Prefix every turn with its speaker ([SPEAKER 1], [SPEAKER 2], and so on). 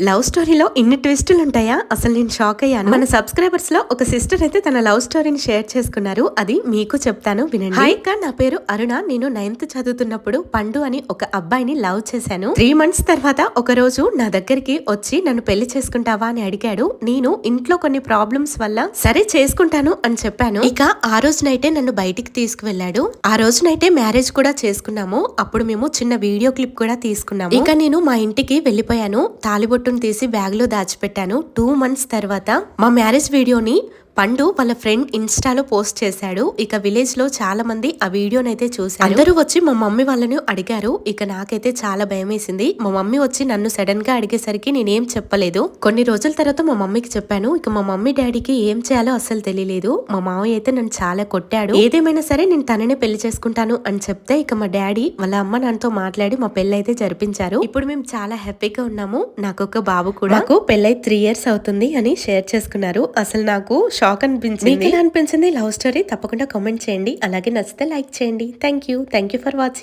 [SPEAKER 1] Love స్టోరీలో ఇన్ని ట్విస్టులు ఉంటాయా? అసలు నేను షాక్ అయ్యాను. మన సబ్స్క్రైబర్స్లో ఒక సిస్టర్ అయితే తన లవ్ స్టోరీని షేర్ చేసుకున్నారు. అది మీకు చెప్తాను వినండి. అక్క నా పేరు అరుణ. నేను నైన్త్ చదువుతున్నప్పుడు పండు అని ఒక అబ్బాయిని లవ్ చేశాను. త్రీ మంత్స్ తర్వాత ఒక రోజు నా దగ్గరికి వచ్చి నన్ను పెళ్ళి చేసుకుంటావా? అని అడిగాడు. నేను ఇంట్లో కొన్ని ప్రాబ్లమ్స్ వల్ల సరే చేసుకుంటాను అని చెప్పాను. ఇక ఆ రోజునైతే నన్ను బయటికి తీసుకువెళ్ళాడు. ఆ రోజునైతే మ్యారేజ్ కూడా చేసుకున్నాము. అప్పుడు మేము చిన్న వీడియో క్లిప్ కూడా తీసుకున్నాము. ఇక నేను మా ఇంటికి వెళ్ళిపోయాను. ఫోటోను తీసి బ్యాగ్లో దాచిపెట్టాను. టూ మంత్స్ తర్వాత మా మ్యారేజ్ వీడియోని పండు వాళ్ళ ఫ్రెండ్ ఇన్స్టాలో పోస్ట్ చేశాడు. ఇక విలేజ్లో చాలా మంది ఆ వీడియోనైతే చూశారు. అందరూ వచ్చి మా మమ్మీ వాళ్ళని అడిగారు. ఇక నాకైతే చాలా భయం వేసింది మా మమ్మీ వచ్చి నన్ను సడన్గా అడిగేసరికి నేనేం చెప్పలేదు. కొన్ని రోజుల తర్వాత మా మమ్మీకి చెప్పాను. ఇక మా మమ్మీ డాడీకి ఏం చేయాలో అసలు తెలియలేదు. మా మామయ్య అయితే నన్ను చాలా కొట్టాడు. ఏదేమైనా సరే నేను తననే పెళ్ళి చేసుకుంటాను అని చెప్తే ఇక మా డాడీ వాళ్ళ అమ్మ నాన్నతో మాట్లాడి మా పెళ్ళి అయితే జరిపించారు. ఇప్పుడు మేము చాలా హ్యాపీగా ఉన్నాము. నాకు ఒక బాబు కూడా. నాకు పెళ్ళై త్రీ ఇయర్స్ అవుతుంది అని షేర్ చేసుకున్నారు. అసలు నాకు షాక్ అనిపించింది అనిపించింది? లవ్ స్టోరీ తప్పకుండా కామెంట్ చేయండి. అలాగే నచ్చితే లైక్ చేయండి. Thank you. Thank you for watching.